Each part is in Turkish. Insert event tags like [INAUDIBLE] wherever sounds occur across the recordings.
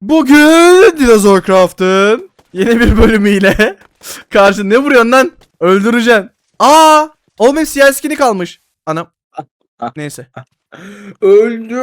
Bugün Dinozor Craft'ın yeni bir bölümüyle [LAUGHS] karşı ne vuruyorsun lan? Öldüreceksin. Aa! Oğlum hep siyah skini kalmış. Anam. [LAUGHS] Neyse. Öldü.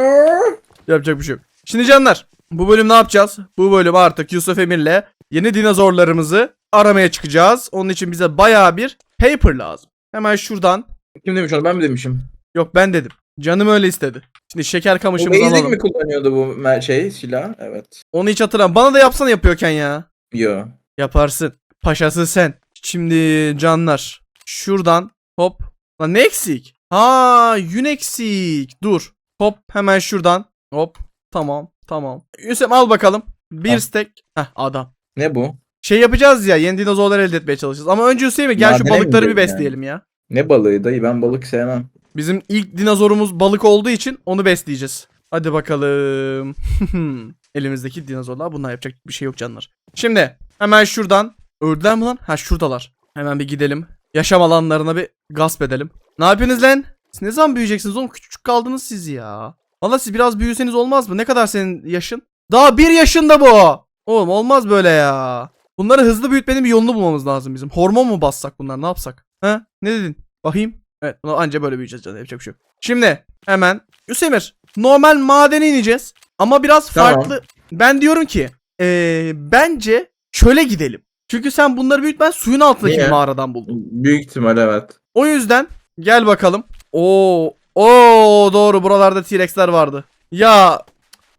Yapacak bir şey yok. Şimdi canlar. Bu bölüm ne yapacağız? Bu bölüm artık Yusuf Emir'le yeni dinozorlarımızı aramaya çıkacağız. Onun için bize bayağı bir paper lazım. Hemen şuradan. Kim demiş onu ben mi demişim? Yok ben dedim. Canım öyle istedi. Şimdi şeker kamışımızı basic alalım. mi kullanıyordu bu şey silah? Evet. Onu hiç hatırlamam. Bana da yapsana yapıyorken ya. Yo. Yaparsın. Paşası sen. Şimdi canlar. Şuradan hop. Lan ne eksik? Ha yün eksik. Dur. Hop hemen şuradan. Hop. Tamam. Tamam. Yusuf al bakalım. Bir Al. stack. Heh adam. Ne bu? Şey yapacağız ya yeni dinozorlar elde etmeye çalışacağız. Ama önce Hüseyin gel şu Madene mi balıkları bir gidelim yani? besleyelim ya. Ne balığı dayı ben balık sevmem. Bizim ilk dinozorumuz balık olduğu için onu besleyeceğiz. Hadi bakalım. [LAUGHS] Elimizdeki dinozorlar bunlar yapacak bir şey yok canlar. Şimdi hemen şuradan. Öldüler mi lan? Ha şuradalar. Hemen bir gidelim. Yaşam alanlarına bir gasp edelim. Ne yapıyorsunuz lan? Siz ne zaman büyüyeceksiniz oğlum? Küçücük kaldınız siz ya. Valla siz biraz büyüseniz olmaz mı? Ne kadar senin yaşın? Daha bir yaşında bu. Oğlum olmaz böyle ya. Bunları hızlı büyütmenin bir yolunu bulmamız lazım bizim. Hormon mu bassak bunlar ne yapsak? Ha? Ne dedin? Bakayım. Evet bunu anca böyle büyüyeceğiz canım yapacak bir şey yok. Şimdi hemen Yusemir normal madene ineceğiz ama biraz Tamam. farklı. Ben diyorum ki eee, bence çöle gidelim. Çünkü sen bunları büyütmen suyun altındaki Niye? mağaradan buldun. Büyük ihtimal evet. O yüzden gel bakalım. Oo, oo doğru buralarda T-Rex'ler vardı. Ya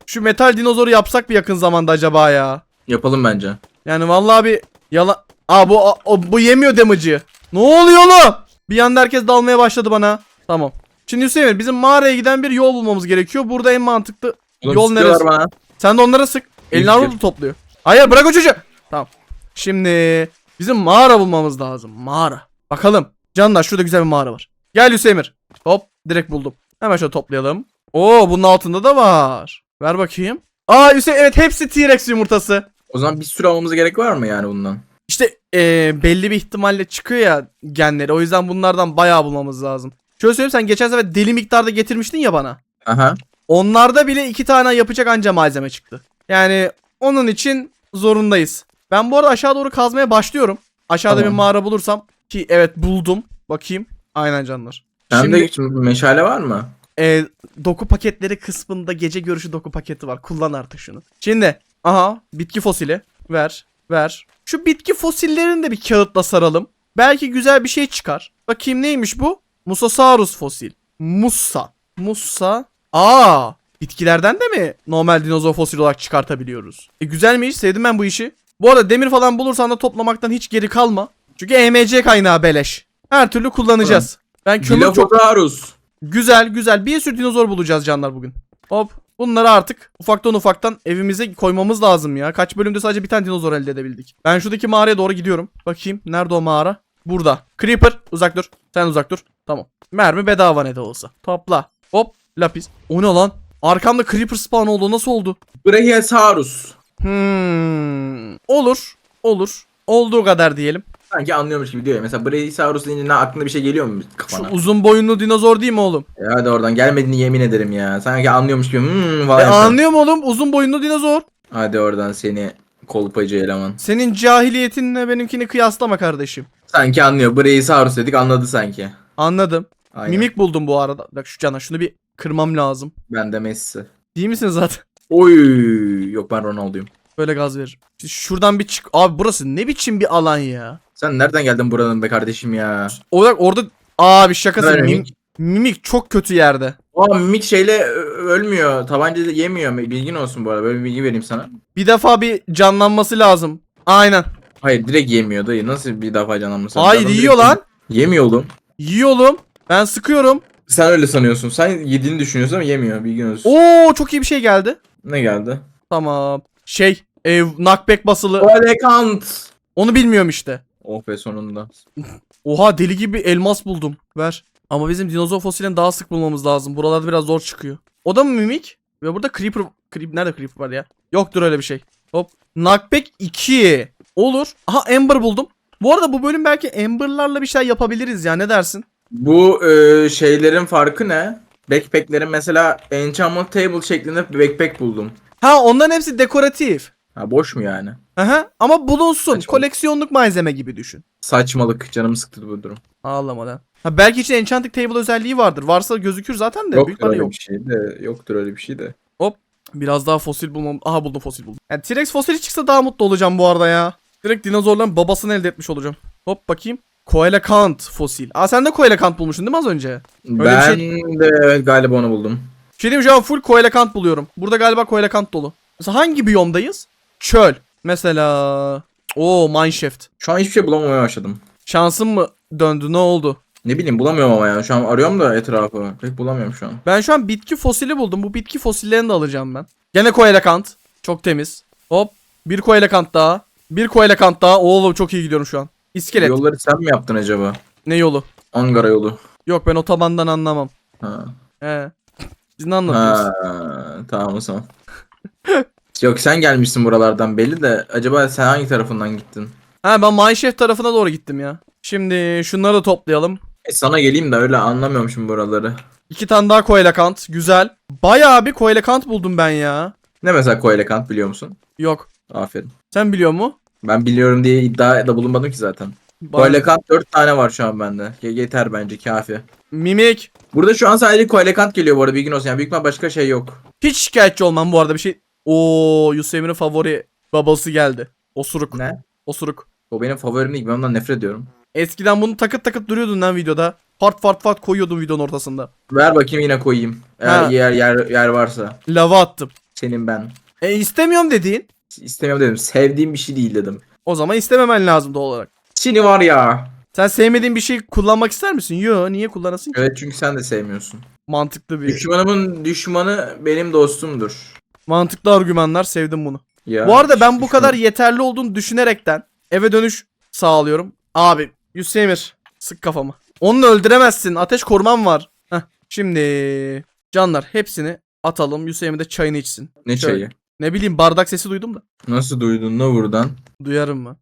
şu metal dinozoru yapsak bir yakın zamanda acaba ya? Yapalım bence. Yani vallahi bir yalan. Aa bu o, bu yemiyor damage'ı. Ne oluyor oğlum? Bir anda herkes dalmaya başladı bana. Tamam. Şimdi Hüseyin bizim mağaraya giden bir yol bulmamız gerekiyor. Burada en mantıklı Oğlum Yol sıkıyorlar neresi? Bana. sen de onlara sık. Elini armut topluyor. Hayır bırak o çocuğu. Tamam. Şimdi bizim mağara bulmamız lazım. Mağara. Bakalım. Canlar şurada güzel bir mağara var. Gel Hüseyin'ir. Hop direkt buldum. Hemen şöyle toplayalım. Oo bunun altında da var. Ver bakayım. Aa Hüseyin evet hepsi T-Rex yumurtası. O zaman bir sürü almamıza gerek var mı yani bundan? İşte eee, belli bir ihtimalle çıkıyor ya genleri. O yüzden bunlardan bayağı bulmamız lazım. Şöyle söyleyeyim sen geçen sefer deli miktarda getirmiştin ya bana. Aha. Onlarda bile iki tane yapacak anca malzeme çıktı. Yani onun için zorundayız. Ben bu arada aşağı doğru kazmaya başlıyorum. Aşağıda Tamam. bir mağara bulursam ki evet buldum. Bakayım. Aynen canlar. Sende Şimdi hiç meşale var mı? e, doku paketleri kısmında gece görüşü doku paketi var. Kullan artık şunu. Şimdi aha bitki fosili ver ver. Şu bitki fosillerini de bir kağıtla saralım. Belki güzel bir şey çıkar. Bakayım neymiş bu? Musasaurus fosil. Musa. Musa. Aa, bitkilerden de mi normal dinozor fosil olarak çıkartabiliyoruz? E güzelmiş. Sevdim ben bu işi. Bu arada demir falan bulursan da toplamaktan hiç geri kalma. Çünkü EMC kaynağı beleş. Her türlü kullanacağız. Ben kömür çok. Güzel güzel bir sürü dinozor bulacağız canlar bugün. Hop bunları artık ufaktan ufaktan evimize koymamız lazım ya. Kaç bölümde sadece bir tane dinozor elde edebildik. Ben şuradaki mağaraya doğru gidiyorum. Bakayım nerede o mağara? Burada. Creeper uzak dur. Sen uzak dur. Tamam. Mermi bedava ne de olsa. Topla. Hop lapis. O ne lan? Arkamda creeper spawn oldu. Nasıl oldu? Brachiosaurus. Hmm. Olur. Olur. Olduğu kadar diyelim. Sanki anlıyormuş gibi diyor ya. Mesela Brachiosaurus deyince ne aklına bir şey geliyor mu Şu kafana? uzun boyunlu dinozor değil mi oğlum? E hadi oradan gelmediğini yemin ederim ya. Sanki anlıyormuş gibi. Hmm, E, efendim. anlıyor mu oğlum? Uzun boyunlu dinozor. Hadi oradan seni kolpacı eleman. Senin cahiliyetinle benimkini kıyaslama kardeşim. Sanki anlıyor. Brachiosaurus dedik anladı sanki. Anladım. Aynen. Mimik buldum bu arada. Bak şu cana şunu bir kırmam lazım. Ben de Messi. Değil misin zaten? [LAUGHS] Oy yok ben Ronaldo'yum. Böyle gaz veririm. Şuradan bir çık. Abi burası ne biçim bir alan ya. Sen nereden geldin buranın be kardeşim ya? Olarak orada abi şakası Nerede mim- mimik? mimik çok kötü yerde. Aa mimik şeyle ö- ölmüyor. Tabanca yemiyor. Bilgin olsun bu arada. Böyle bir bilgi vereyim sana. Bir defa bir canlanması lazım. Aynen. Hayır direkt yemiyor dayı. Nasıl bir defa canlanması? Hayır Adam yiyor direkt lan. Yemiyor oğlum. Yiyor oğlum. Ben sıkıyorum. Sen öyle sanıyorsun. Sen yediğini düşünüyorsun ama yemiyor. Bilgin olsun. Oo çok iyi bir şey geldi. Ne geldi? Tamam. Şey, e, knockback basılı. Valekant. Onu bilmiyorum işte. Oh be sonunda. Oha deli gibi elmas buldum. Ver. Ama bizim dinozor fosilini daha sık bulmamız lazım. Buralarda biraz zor çıkıyor. O da mı mimik? Ve burada creeper... Creep, nerede creeper var ya? Yoktur öyle bir şey. Hop. Knockback 2. Olur. Aha Ember buldum. Bu arada bu bölüm belki Ember'larla bir şey yapabiliriz ya. Ne dersin? Bu e, şeylerin farkı ne? Backpack'lerin mesela enchantment table şeklinde bir backpack buldum. Ha Ha onların hepsi dekoratif. Ha boş mu yani? Aha, ama bulunsun. Saçma. Koleksiyonluk malzeme gibi düşün. Saçmalık. Canımı sıktı bu durum. Ağlama lan. Ha, belki için enchanting table özelliği vardır. Varsa gözükür zaten de. Yoktur öyle yok. bir şey de. Yoktur öyle bir şey de. Biraz daha fosil bulmam. Aha buldum fosil buldum. Yani T-Rex fosili çıksa daha mutlu olacağım bu arada ya. Direkt dinozorların babasını elde etmiş olacağım. Hop bakayım. Coelacanth fosil. Aa sen de Coelacanth bulmuşsun değil mi az önce? bir ben şey- de evet galiba onu buldum. Şey diyeyim şu an full Coelacanth buluyorum. Burada galiba Coelacanth dolu. Mesela hangi biyomdayız? Çöl. Mesela... Oo mineshaft. Şu an hiçbir şey bulamamaya başladım. Şansım mı döndü ne oldu? Ne bileyim bulamıyorum ama ya. Şu an arıyorum da etrafı. Pek bulamıyorum şu an. Ben şu an bitki fosili buldum. Bu bitki fosillerini de alacağım ben. Gene Coelacanth. Çok temiz. Hop. Bir Coelacanth daha. Bir Coelacanth daha. Oğlum çok iyi gidiyorum şu an. İskelet. Yolları sen mi yaptın acaba? Ne yolu? Ankara yolu. Yok ben otobandan anlamam. Ha. He. Siz ne anlatıyorsunuz? Ha, tamam o zaman. [LAUGHS] Yok sen gelmişsin buralardan belli de acaba sen hangi tarafından gittin? Ha ben Mineshaft tarafına doğru gittim ya. Şimdi şunları da toplayalım. E, sana geleyim de öyle anlamıyorum şimdi buraları. İki tane daha Coelacanth. Güzel. Bayağı bir Coelacanth buldum ben ya. Ne mesela Coelacant biliyor musun? Yok. Aferin. Sen biliyor mu? Ben biliyorum diye iddia da bulunmadım ki zaten. Coelacant 4 tane var şu an bende. Ye- Yeter bence kafi. Mimik. Burada şu an sadece Coelacant geliyor bu arada bilgin olsun. Yani büyük ihtimal başka şey yok. Hiç şikayetçi olmam bu arada bir şey. Oo Yusuf Emir'in favori babası geldi. Osuruk. Ne? Osuruk. O benim favorim değil. Ben ondan nefret ediyorum. Eskiden bunu takıp takıp duruyordun lan videoda. Fart fart fart koyuyordun videonun ortasında. Ver bakayım yine koyayım. Eğer Ha. yer, yer, yer varsa. Lava attım. Senin ben. E istemiyorum dediğin. İstemiyorum dedim. Sevdiğim bir şey değil dedim. O zaman istememen lazım doğal olarak. Seni var ya. Sen sevmediğin bir şey kullanmak ister misin? Yo niye kullanasın ki? Evet çünkü sen de sevmiyorsun. Mantıklı bir Düşmanımın düşmanı benim dostumdur. Mantıklı argümanlar sevdim bunu. Ya, Bu arada ben bu kadar yeterli olduğunu düşünerekten eve dönüş sağlıyorum. Abi Yusuf Emir sık kafamı. Onu öldüremezsin. Ateş korumam var. Heh. Şimdi canlar hepsini atalım. Yusuf Emir de çayını içsin. Ne Şöyle. çayı? Ne bileyim bardak sesi duydum da. Nasıl duydun ne buradan? Duyarım mı?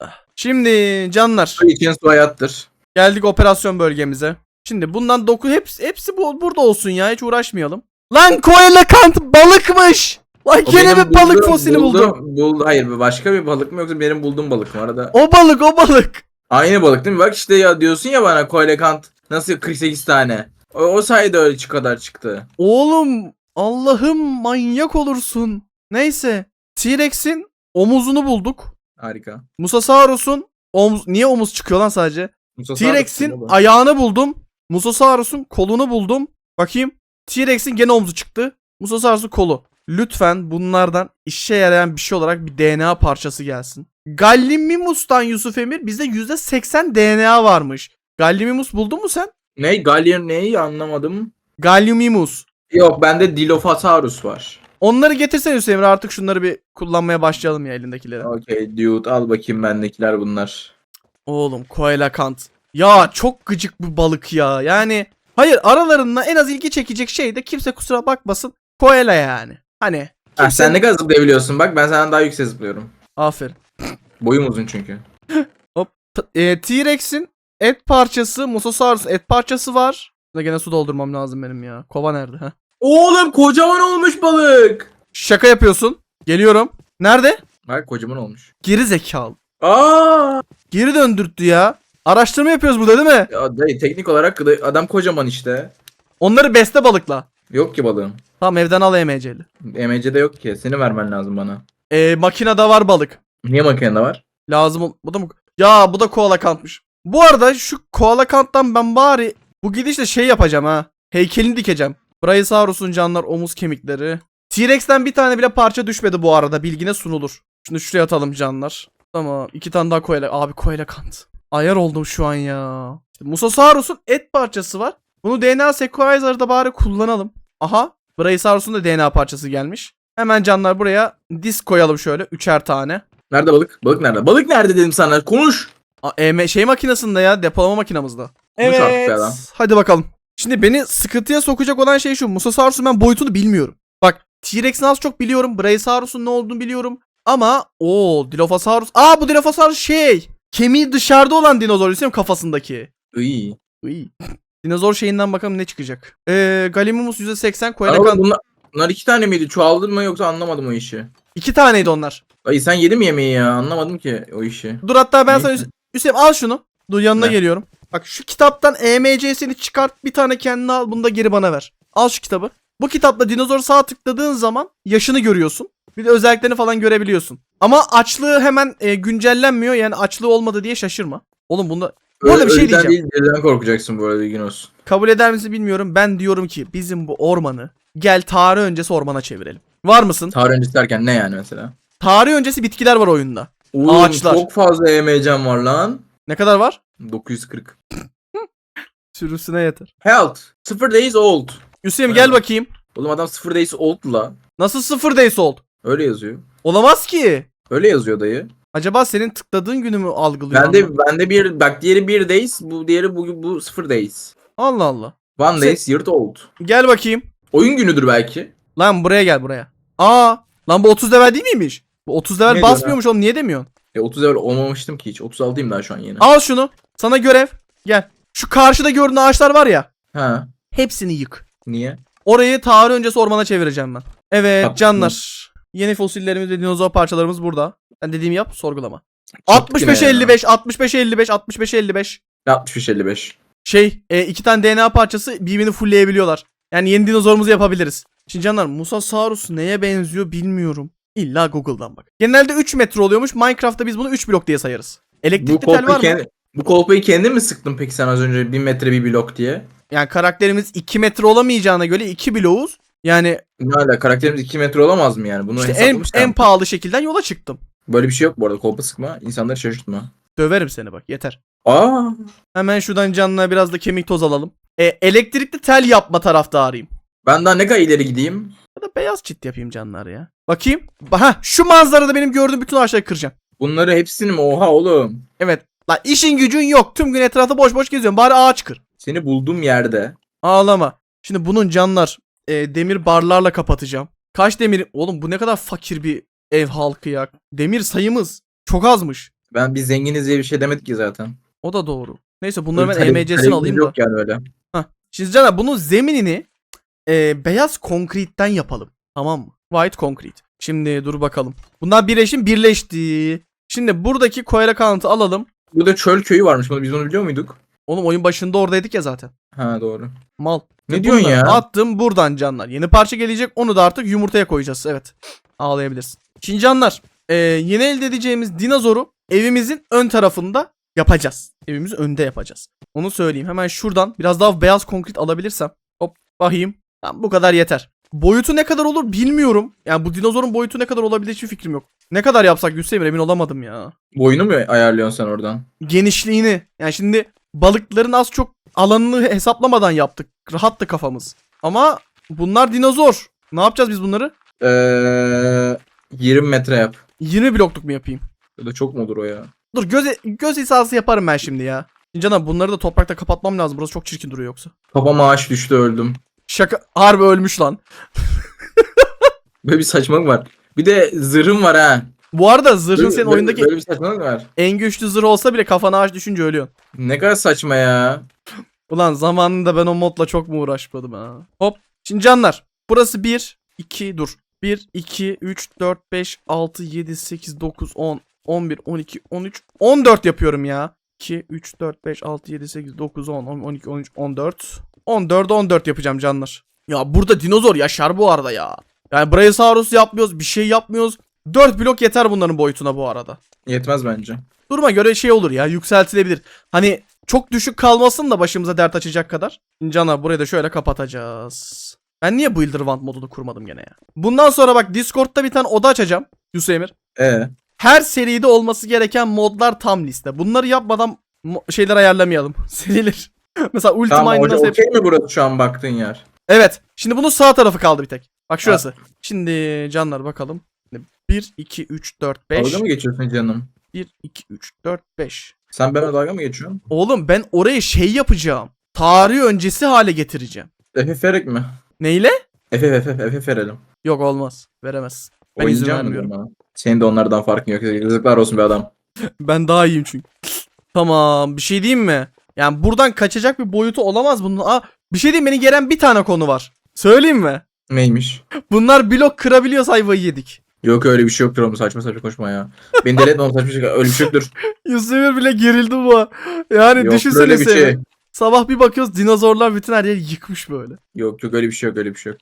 Ah. Şimdi canlar Su için su hayattır. geldik operasyon bölgemize. Şimdi bundan doku hepsi hepsi bu, burada olsun ya hiç uğraşmayalım. Lan Coelacanth balıkmış. Lan O gene benim bir balık bulduğum- fosili buldum. Buldu, hayır başka bir balık mı yoksa benim bulduğum balık mı arada? O balık o balık. Aynı balık değil mi? Bak işte ya diyorsun ya bana Coelacant nasıl 48 tane. O, o sayede öyle çık kadar çıktı. Oğlum Allah'ım manyak olursun. Neyse T-Rex'in omuzunu bulduk. Harika. Musasaurus'un omuz niye omuz çıkıyor lan sadece? Musa T-Rex'in Sarık'ın ayağını buldum. Musasaurus'un kolunu buldum. Bakayım. T-Rex'in gene omuzu çıktı. Musasaurus'un kolu. Lütfen bunlardan işe yarayan bir şey olarak bir DNA parçası gelsin. Gallimimus'tan Yusuf Emir bizde %80 DNA varmış. Gallimimus buldun mu sen? Ne? Gallion neyi anlamadım. Gallimimus. Yok bende Dilophosaurus var. Onları getirsene Yusuf Emre artık şunları bir kullanmaya başlayalım ya elindekileri. Okey dude al bakayım bendekiler bunlar. Oğlum Coelacanth. Ya çok gıcık bu balık ya. Yani hayır aralarında en az ilgi çekecek şey de kimse kusura bakmasın. Coela yani. Hani Ah, kimse... sen ne kadar zıplayabiliyorsun bak ben senden daha yüksek zıplıyorum. Aferin. Boyum uzun çünkü. [LAUGHS] T- e, T-Rex'in et parçası, Mosasaurus et parçası var. Da gene su doldurmam lazım benim ya. Kova nerede? ha? Oğlum kocaman olmuş balık. Şaka yapıyorsun. Geliyorum. Nerede? Bak kocaman olmuş. Geri zekalı. Aa! Geri döndürttü ya. Araştırma yapıyoruz burada değil mi? Ya dayı teknik olarak da- adam kocaman işte. Onları beste balıkla. Yok ki balığım. Tamam evden al EMC'li. EMC'de yok ki. Seni vermen lazım bana. E, makinede var balık. Niye makinede var? Lazım ol- Bu da mı? Ya bu da koala kantmış. Bu arada şu koala kanttan ben bari bu gidişle şey yapacağım ha. Heykelini dikeceğim. Brachiosaurus'un canlar omuz kemikleri. T-Rex'ten bir tane bile parça düşmedi bu arada. Bilgine sunulur. Şimdi şuraya atalım canlar. Tamam. iki tane daha koala. Abi koala kant. Ayar oldum şu an ya. İşte Mosasaurus'un et parçası var. Bunu DNA sequenzer'da bari kullanalım. Aha. Brachiosaurus'un da DNA parçası gelmiş. Hemen canlar buraya disk koyalım şöyle. Üçer tane. Nerede balık? Balık nerede? Balık nerede dedim sana. Konuş. A, şey makinesinde ya depolama makinamızda. Konuş artık be adam. Hadi bakalım. Şimdi beni sıkıntıya sokacak olan şey şu. Musasaurus'un ben boyutunu bilmiyorum. Bak T-Rex'in az çok biliyorum. Brachiosaurus'un ne olduğunu biliyorum. Ama o Dilophosaurus. Aa bu Dilophosaurus şey. Kemiği dışarıda olan dinozor mi kafasındaki? İyi. Uy. Dinozor şeyinden bakalım ne çıkacak. Ee, Gallimimus %80 Oğlum Coelacanth. bunlar, Bunlar iki tane miydi? Çoğaldın mı yoksa anlamadım o işi. İki taneydi onlar. Ay sen yedin mi yemeği ya? Anlamadım ki o işi. Dur hatta ben sana Neyse. Hüs- Hüseyin al şunu. Dur yanına Ne? geliyorum. Bak şu kitaptan EMC'sini çıkart bir tane kendine al bunu da geri bana ver. Al şu kitabı. Bu kitapla dinozor sağ tıkladığın zaman yaşını görüyorsun. Bir de özelliklerini falan görebiliyorsun. Ama açlığı hemen e, güncellenmiyor yani açlığı olmadı diye şaşırma. Oğlum bunda Bu arada bir şey diyeceğim. değil birden korkacaksın bu arada bilgin olsun. kabul eder misin bilmiyorum. Ben diyorum ki bizim bu ormanı gel tarih öncesi ormana çevirelim. Var mısın? Tarih öncesi derken ne yani mesela? Tarih öncesi bitkiler var oyunda. Oğlum Ağaçlar. çok fazla EMC'm var lan. Ne kadar var? 940. Sürüsüne yeter. Health. 0 days old. Evet. gel bakayım. Oğlum adam 0 days old la. Nasıl sıfır days oldu? Öyle yazıyor. Olamaz ki. Öyle yazıyor dayı. Acaba senin tıkladığın günü mü algılıyor? Bende anlam- bende bir bak diğeri 1 days, bu diğeri bu bu 0 days. Allah Allah. One days year old. Gel bakayım. Oyun günüdür belki. Lan buraya gel buraya. Aa, lan bu 30 level değil miymiş? Bu 30 level Ne basmıyormuş oğlum niye demiyorsun? E 30 level olmamıştım ki hiç. 36'yım daha şu an yeni. Al şunu. Sana görev. Gel. Şu karşıda gördüğün ağaçlar var ya. Ha. Hepsini yık. Niye? Orayı tarih öncesi ormana çevireceğim ben. Evet canlar. Yeni fosillerimiz ve dinozor parçalarımız burada. Ben dediğimi yap sorgulama. Çok 65 yine ya. 55 65 55 65 55. 65 55. Şey e, iki tane DNA parçası birbirini fullleyebiliyorlar. Yani yeni dinozorumuzu yapabiliriz. Şimdi canlar Musasaurus neye benziyor bilmiyorum. İlla Google'dan bak. Genelde 3 metre oluyormuş. Minecraft'ta biz bunu 3 blok diye sayarız. Elektrikli tel var mı? kendi, bu kolpayı kendin mi sıktın peki sen az önce 1000 metre bir blok diye? Yani karakterimiz 2 metre olamayacağına göre 2 bloğuz. Yani Ne hala karakterimiz 2 metre olamaz mı yani? Bunu işte en, hesaplamışlar en pahalı şekilden yola çıktım. Böyle bir şey yok bu arada. Kolpa sıkma. insanları şaşırtma. Döverim seni bak yeter. Aa. Hemen şuradan canına biraz da kemik toz alalım. E, elektrikli tel yapma taraftarıyım. Ben daha ne kadar ileri gideyim? Ya da beyaz çit yapayım canlar ya. Bakayım. Ha şu manzarada benim gördüğüm bütün ağaçları kıracağım. Bunları hepsini mi? Oha oğlum. Evet. Lan işin gücün yok. Tüm gün etrafta boş boş geziyorsun. Bari ağaç kır. Seni bulduğum yerde. Ağlama. Şimdi bunun canlar e, demir barlarla kapatacağım. Kaç demir? Oğlum bu ne kadar fakir bir ev halkı ya. Demir sayımız çok azmış. Ben biz zenginiz diye bir şey demedik ki zaten. O da doğru. Neyse bunları ben EMC'sini talebimiz alayım da. Yok yani öyle. Hah. Şimdi canlar bunun zeminini e, beyaz konkritten yapalım. Tamam mı? White concrete. Şimdi dur bakalım. Bunlar birleşim birleşti. Şimdi buradaki koyra kanıtı alalım. Burada çöl köyü varmış. Bunu biz onu biliyor muyduk? Oğlum oyun başında oradaydık ya zaten. Ha doğru. Mal. Ne Ve diyorsun ya? Attım buradan canlar. Yeni parça gelecek onu da artık yumurtaya koyacağız. Evet. Ağlayabilirsin. Şimdi canlar. e, yeni elde edeceğimiz dinozoru evimizin ön tarafında yapacağız. Evimizi önde yapacağız. Onu söyleyeyim. Hemen şuradan biraz daha beyaz konkrit alabilirsem. Hop bakayım. Tamam bu kadar yeter. Boyutu ne kadar olur bilmiyorum. Yani bu dinozorun boyutu ne kadar olabilir hiçbir fikrim yok. Ne kadar yapsak Hüseyin emin olamadım ya. Boyunu mu ayarlıyorsun sen oradan? Genişliğini. Yani şimdi balıkların az çok alanını hesaplamadan yaptık. Rahattı kafamız. Ama bunlar dinozor. Ne yapacağız biz bunları? Ee, 20 metre yap. 20 blokluk mu yapayım? Ya da çok mu olur o ya? Dur göz, göz hizası yaparım ben şimdi ya. Canım bunları da toprakta kapatmam lazım. Burası çok çirkin duruyor yoksa. Kafama ağaç düştü öldüm. Şaka. Harbi ölmüş lan. [LAUGHS] Böyle bir saçmalık var. Bir de zırhım var ha. Bu arada zırhın Böyle- senin böyle- oyundaki Böyle bir saçmalık var. en güçlü zırh olsa bile kafana ağaç düşünce ölüyorsun. Ne kadar saçma ya. Ulan zamanında ben o modla çok mu uğraşmadım ha. Hop. Şimdi canlar. Burası 1, 2 dur. 1, 2, 3, 4, 5, 6, 7, 8, 9, 10, 11, 12, 13, 14 yapıyorum ya. 2, 3, 4, 5, 6, 7, 8, 9, 10, 12, 13, 14. 14, 14 yapacağım canlar. Ya burada dinozor yaşar bu arada ya. Yani Brachiosaurus yapmıyoruz, bir şey yapmıyoruz. 4 blok yeter bunların boyutuna bu arada. Yetmez bence. Duruma göre şey olur ya yükseltilebilir. Hani çok düşük kalmasın da başımıza dert açacak kadar. Cana burayı da şöyle kapatacağız. Ben niye Builderwand modunu kurmadım gene ya? Bundan sonra bak Discord'da bir tane oda açacağım. Yusuf Emir. Ee, Her seride olması gereken modlar tam liste. Bunları yapmadan şeyler ayarlamayalım. [LAUGHS] Serilir. Mesela tamam Ultimate'ı hoca nasıl okey mi burası şu an baktığın yer? Evet. Şimdi bunun sağ tarafı kaldı bir tek. Bak şurası. Şimdi canlar bakalım. 1, 2, 3, 4, 5. Dalga mı geçiyorsun canım? 1, 2, 3, 4, 5. Sen benimle dalga mı geçiyorsun? Oğlum ben orayı şey yapacağım. Tarih öncesi hale getireceğim. FF verek mi? Neyle? FF FF verelim. Yok olmaz. Veremez. Ben izin Oynayacağım mı vermiyorum. diyorum ha? Senin de onlardan farkın yok. Yazıklar olsun bir adam. [LAUGHS] Ben daha iyiyim çünkü. tamam bir şey diyeyim mi? Yani buradan kaçacak bir boyutu olamaz bunun. Aa, bir şey diyeyim beni gelen bir tane konu var. Söyleyeyim mi? Neymiş? Bunlar blok kırabiliyor ayvayı yedik. Yok öyle bir şey yoktur oğlum saçma saçma konuşma ya. Beni deli etme oğlum saçma şey. Öyle bir şey yoktur. [LAUGHS] Yusuf Emir bile gerildi bu. Yani Yok düşünsene öyle bir seni. şey. Sabah bir bakıyoruz dinozorlar bütün her yeri yıkmış böyle. Yok yok öyle bir şey yok öyle bir şey yok.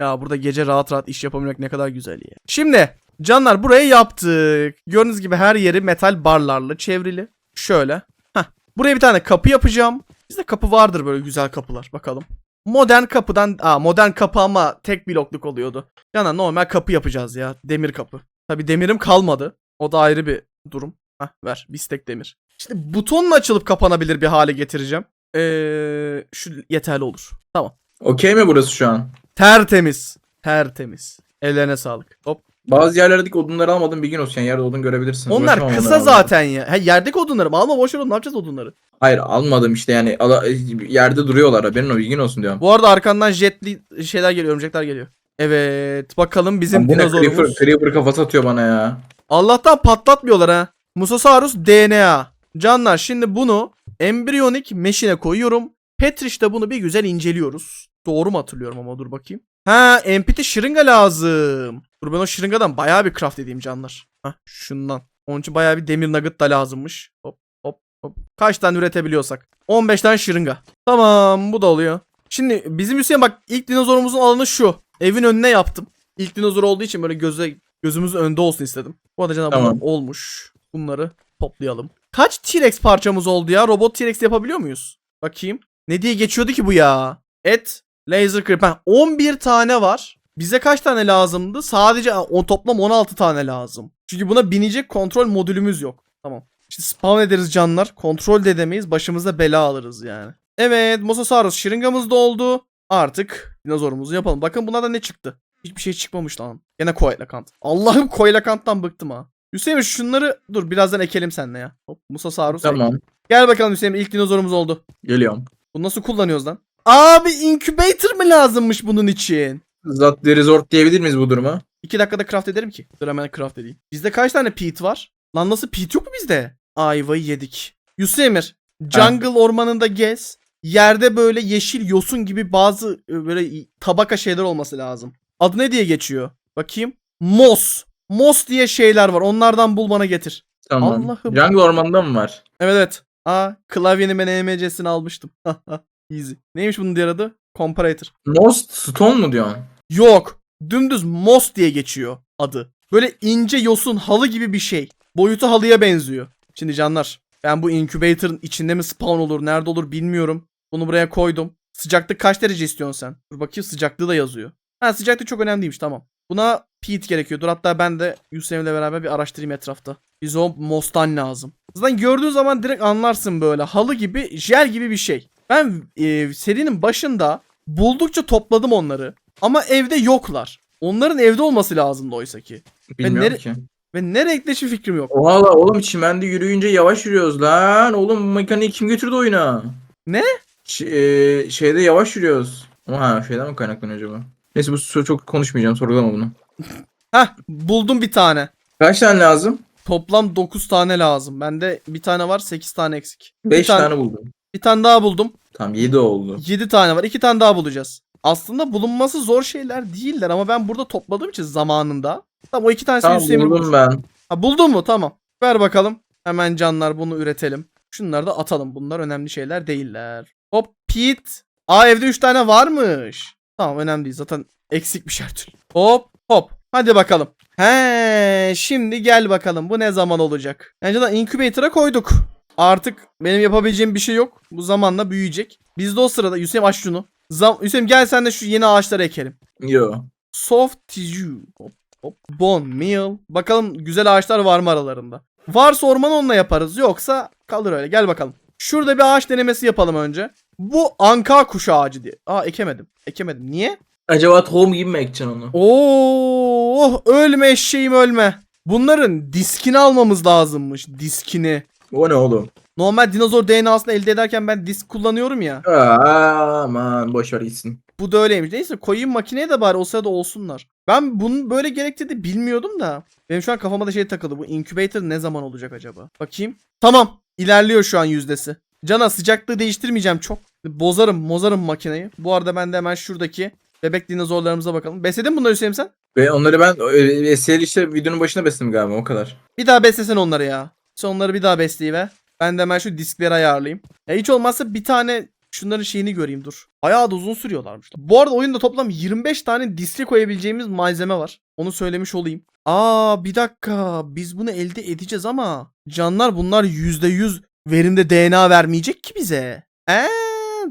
Ya burada gece rahat rahat iş yapabilmek ne kadar güzel ya. Şimdi canlar burayı yaptık. Gördüğünüz gibi her yeri metal barlarla çevrili. Şöyle. Heh. Buraya bir tane kapı yapacağım. Bizde kapı vardır böyle güzel kapılar. Bakalım. Modern kapıdan... Aa modern kapı ama tek blokluk oluyordu. Canlar normal kapı yapacağız ya. Demir kapı. Tabi demirim kalmadı. O da ayrı bir durum. Heh ver. Bistek demir. İşte butonla açılıp kapanabilir bir hale getireceğim. Ee, şu yeterli olur. Tamam. Okey mi burası şu an? Tertemiz. Tertemiz. Ellerine sağlık. Hop. Bazı yerlerdeki odunları almadım bir gün olsun yani yerde odun görebilirsin. Onlar Uğraşamam kısa onlarla. zaten ya. Ha, yerdeki odunları mı? Alma boş ver oğlum, ne yapacağız odunları? Hayır almadım işte yani ala- yerde duruyorlar haberin o bilgin olsun diyorum. Bu arada arkandan jetli şeyler geliyor, örümcekler geliyor. Evet, bakalım bizim Bu ne dinozorumuz. Creeper, Creeper kafası atıyor bana ya. Allah'tan patlatmıyorlar ha. Musosaurus DNA. Canlar şimdi bunu embriyonik meşine koyuyorum. Petriş'te bunu bir güzel inceliyoruz. Doğru mu hatırlıyorum ama dur bakayım. Ha empty şırınga lazım. Dur ben o şırıngadan bayağı bir craft edeyim canlar. Ha şundan. Onun için bayağı bir demir nugget da lazımmış. Hop hop hop. Kaç tane üretebiliyorsak. 15 tane şırınga. Tamam bu da oluyor. Şimdi bizim Hüseyin bak ilk dinozorumuzun alanı şu. Evin önüne yaptım. İlk dinozor olduğu için böyle göze gözümüzün önünde olsun istedim. Bu arada canım Tamam. olmuş. Bunları toplayalım. Kaç T-Rex parçamız oldu ya? Robot T-Rex yapabiliyor muyuz? Bakayım. Ne diye geçiyordu ki bu ya? Et, laser creep. Ha, 11 tane var. Bize kaç tane lazımdı? Sadece o toplam 16 tane lazım. Çünkü buna binecek kontrol modülümüz yok. Tamam. İşte spawn ederiz canlar. Kontrol de edemeyiz. Başımıza bela alırız yani. Evet Mosasaurus şırıngamız da oldu. Artık dinozorumuzu yapalım. Bakın buna da ne çıktı? Hiçbir şey çıkmamış lan. Gene Koelakant. Allah'ım Koelakant'tan bıktım ha. Hüseyin şunları dur birazdan ekelim seninle ya. Hop Mosasaurus. Tamam Gel bakalım Hüseyin ilk dinozorumuz oldu. geliyorum. Bunu nasıl kullanıyoruz lan? Abi incubator mı lazımmış bunun için? Zat Resort diyebilir miyiz bu duruma? 2 dakikada craft ederim ki. Dur hemen craft edeyim. Bizde kaç tane peat var? Lan nasıl peat yok mu bizde? Ayvayı yedik. Yusuf Emir. Jungle ormanında gez. Yerde böyle yeşil yosun gibi bazı e, böyle tabaka şeyler olması lazım. Adı ne diye geçiyor? Bakayım. Moss. Moss diye şeyler var. Onlardan bul bana getir. Tamam. Allah'ım. Jungle ormanda mı var? Evet evet. Aa klavyenin ben EMC'sini almıştım. [LAUGHS] Easy. Neymiş bunun diğer adı? Comparator. Most Stone mu diyorsun? Yok. Dümdüz Moss diye geçiyor adı. Böyle ince yosun halı gibi bir şey. Boyutu halıya benziyor. Şimdi canlar ben bu incubator'ın içinde mi spawn olur nerede olur bilmiyorum. Bunu buraya koydum. Sıcaklık kaç derece istiyorsun sen? Dur bakayım sıcaklığı da yazıyor. Ha sıcaklık çok önemli değilmiş tamam. Buna peat gerekiyor. Dur hatta ben de Yusuf'le beraber bir araştırayım etrafta. Biz o moss'tan lazım. Zaten gördüğün zaman direkt anlarsın böyle. Halı gibi, jel gibi bir şey. Ben e, serinin başında buldukça topladım onları. Ama evde yoklar. Onların evde olması lazımdı oysa ki. Bilmiyorum nere- ki. Ve nereye hiçbir fikrim yok. Oha la oğlum çimende yürüyünce yavaş yürüyoruz lan. Oğlum mekaniği kim götürdü oyuna? Ne? Ş- e, şeyde yavaş yürüyoruz. Ama ha şeyden mi kaynaklanıyor acaba? Neyse bu so- çok konuşmayacağım sorgulama bunu. [LAUGHS] Heh buldum bir tane. Kaç tane lazım? Toplam 9 tane lazım. Bende bir tane var 8 tane eksik. 5 tane- tane. buldum. Bir tane daha buldum. Tamam 7 oldu. 7 tane var. 2 tane daha bulacağız. Aslında bulunması zor şeyler değiller ama ben burada topladığım için zamanında. Tamam o iki tanesini Tamam Hüseyin buldum ben. Ha buldun mu? Tamam. Ver bakalım. Hemen canlar bunu üretelim. Şunları da atalım. Bunlar önemli şeyler değiller. Hop pit. Aa evde 3 tane varmış. Tamam önemli değil. Zaten eksikmiş her türlü. Hop hop. Hadi bakalım. He şimdi gel bakalım. Bu ne zaman olacak? Önceden incubator'a koyduk. Artık benim yapabileceğim bir şey yok. Bu zamanla büyüyecek. Biz de o sırada Hüseyin aç şunu. Zam Hüseyin gel sen de şu yeni ağaçları ekelim. Yo. Soft tissue. Hop, hop. Bone meal. Bakalım güzel ağaçlar var mı aralarında? Varsa orman onunla yaparız. Yoksa kalır öyle. Gel bakalım. Şurada bir ağaç denemesi yapalım önce. Bu anka kuş ağacı diye. Aa ekemedim. Ekemedim. Niye? Acaba tohum gibi mi ekeceksin onu? Oo, ölme eşeğim ölme. Bunların diskini almamız lazımmış. Diskini. O ne oğlum? Normal dinozor DNA'sını elde ederken ben disk kullanıyorum ya. Aa, Aman boş ver gitsin. Bu da öyleymiş. Neyse koyayım makineye de bari o sırada olsunlar. Ben bunun böyle gerektiğini bilmiyordum da. Benim şu an kafama da şey takıldı. Bu incubator ne zaman olacak acaba? Bakayım. Tamam. İlerliyor şu an yüzdesi. Cana sıcaklığı değiştirmeyeceğim çok. Bozarım, mozarım makineyi. Bu arada ben de hemen şuradaki Bebek dinozorlarımıza bakalım. Besledin mi bunları Hüseyin sen? Ve onları ben e, SL işte videonun başına besledim galiba o kadar. Bir daha beslesen onları ya. Sen bir daha besleyiver. Ben de hemen şu diskleri ayarlayayım. Ya hiç olmazsa bir tane şunların şeyini göreyim dur. Bayağı da uzun sürüyorlarmış. Bu arada oyunda toplam 25 tane diske koyabileceğimiz malzeme var. Onu söylemiş olayım. Aa bir dakika. Biz bunu elde edeceğiz ama canlar bunlar %100 verimde DNA vermeyecek ki bize. Eee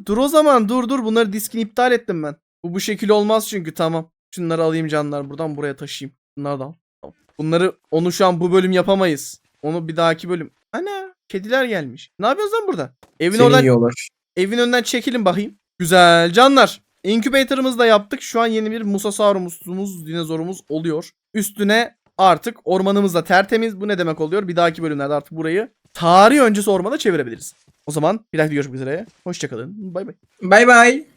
dur o zaman dur dur bunları diskini iptal ettim ben. Bu bu şekil olmaz çünkü tamam. Şunları alayım canlar buradan buraya taşıyayım. Bunları da al. Tamam. Bunları onu şu an bu bölüm yapamayız. Onu bir dahaki bölüm. Ana kediler gelmiş. Ne yapıyorsun lan burada? Evin Seni oradan yiyorlar. evin önünden çekilin bakayım. Güzel canlar. Incubator'ımızı da yaptık. Şu an yeni bir Musasaurus'umuz, dinozorumuz oluyor. Üstüne artık ormanımız da tertemiz. Bu ne demek oluyor? Bir dahaki bölümlerde artık burayı tarih öncesi ormana çevirebiliriz. O zaman bir dahaki görüşmek üzere. Hoşçakalın. Bay bay. Bay bay.